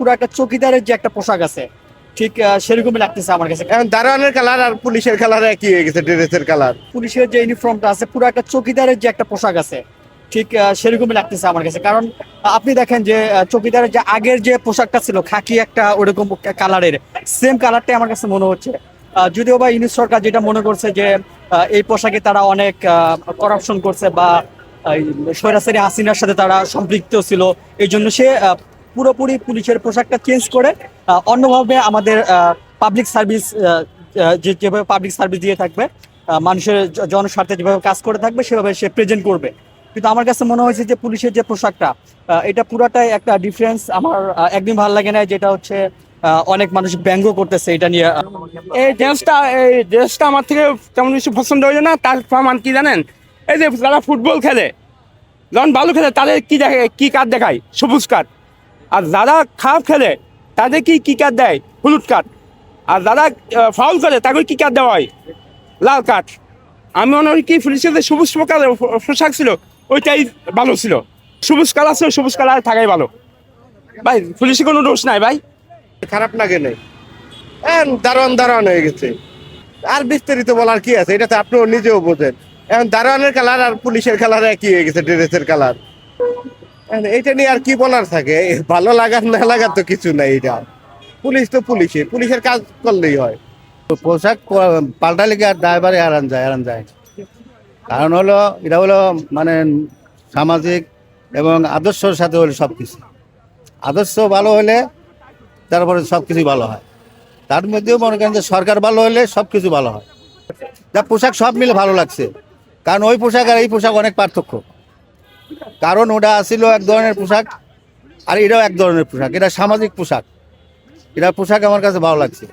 পুরো একটা চকিদারের যে একটা পোশাক আছে ঠিক সেরকমই লাগতেছে আমার কাছে। এখন দারোয়ানের কালার আর পুলিশের কালার একই হয়ে গেছে ড্রেসের কালার পুলিশের যে ইউনিফর্মটা আছে পুরো একটা চকিদারের যে একটা পোশাক আছে ঠিক সেরকমই লাগতেছে আমার কাছে। কারণ আপনি দেখেন যে চকিদারের যে আগের যে পোশাকটা ছিল খাকি একটা ওরকম কালারের সেম কালারটাই আমার কাছে মনে হচ্ছে। যদিও বা ইউনিট সরকার যেটা মনে করছে যে এই পোশাকে তারা অনেক করাপশন করছে বা স্বৈরাচারী হাসিনার সাথে তারা সম্পৃক্ত ছিল এই জন্য সে পুরোপুরি পুলিশের পোশাকটা চেঞ্জ করে অন্যভাবে আমাদের পাবলিক সার্ভিস যেভাবে পাবলিক সার্ভিস দিয়ে থাকবে মানুষের জনস্বার্থে যেভাবে কাজ করে থাকবে, সেভাবে সে প্রেজেন্ট করবে। কিন্তু আমার কাছে মনে হয়েছে যে পুলিশের যে পোশাকটা এটা পুরাটাই একটা ডিফারেন্স আমার একদিন ভালো লাগে না যেটা হচ্ছে অনেক মানুষ ব্যঙ্গ করতেছে এটা নিয়ে। এই ড্রেসটা এই ড্রেসটা আমার থেকে তেমন কিছু পছন্দ হইল না, তার প্রমাণ কি জানেন? এই যে যারা ফুটবল খেলে, যখন ভালো খেলে, তাদের কি দেখে, কি কার্ড দেখায়? সবুজ কার্ড আর যারা খারাপ খেলে তাদের কি কার্ড দেয়? হলুদ কার্ড আর যারা ফাউল করে তাকে কি কার্ড দেওয়া হয়। লাল কার্ড আমি মনে করি কি, পুলিশের যে সবুজ প্রকার পোশাক ছিল, ওইটাই ভালো ছিল। সবুজ কালার ছিল, সবুজ কালার থাকাই ভালো। ভাই পুলিশের কোনো দোষ নাই, ভাই। খারাপ নাই। এখন দারোয়ান দারোয়ান হয়ে গেছে। আর বিস্তারিত বলার কি আছে? এটা তো আপনিও নিজেও বোঝেন। এখন দারোয়ানের কালার আর পুলিশের কালার একই হয়ে গেছে, ড্রেসের কালার। এটা নিয়ে আর কি বলার থাকে? ভালো লাগার না লাগার তো কিছু নাই এটা। পুলিশ তো পুলিশে পুলিশের কাজ করলেই হয়। পোশাক পাল্টালে কি আর ড্রাইভারে হারান যায় হারান যায়? কারণ হলো, এটা হলো মানে সামাজিক এবং আদর্শর সাথে হলো সব কিছু আদর্শ ভালো হলে তারপরে সব কিছুই ভালো হয়। তার মধ্যেও মনে করেন যে সরকার ভালো হলে সব কিছু ভালো হয়। যা পোশাক সব মিলে ভালো লাগছে। কারণ ওই পোশাক আর এই পোশাক অনেক পার্থক্য। কারণ ওটা আসিল এক ধরনের পোশাক, আর এটাও এক ধরনের পোশাক। এটা সামাজিক পোশাক। এটা পোশাক আমার কাছে ভালো লাগছে।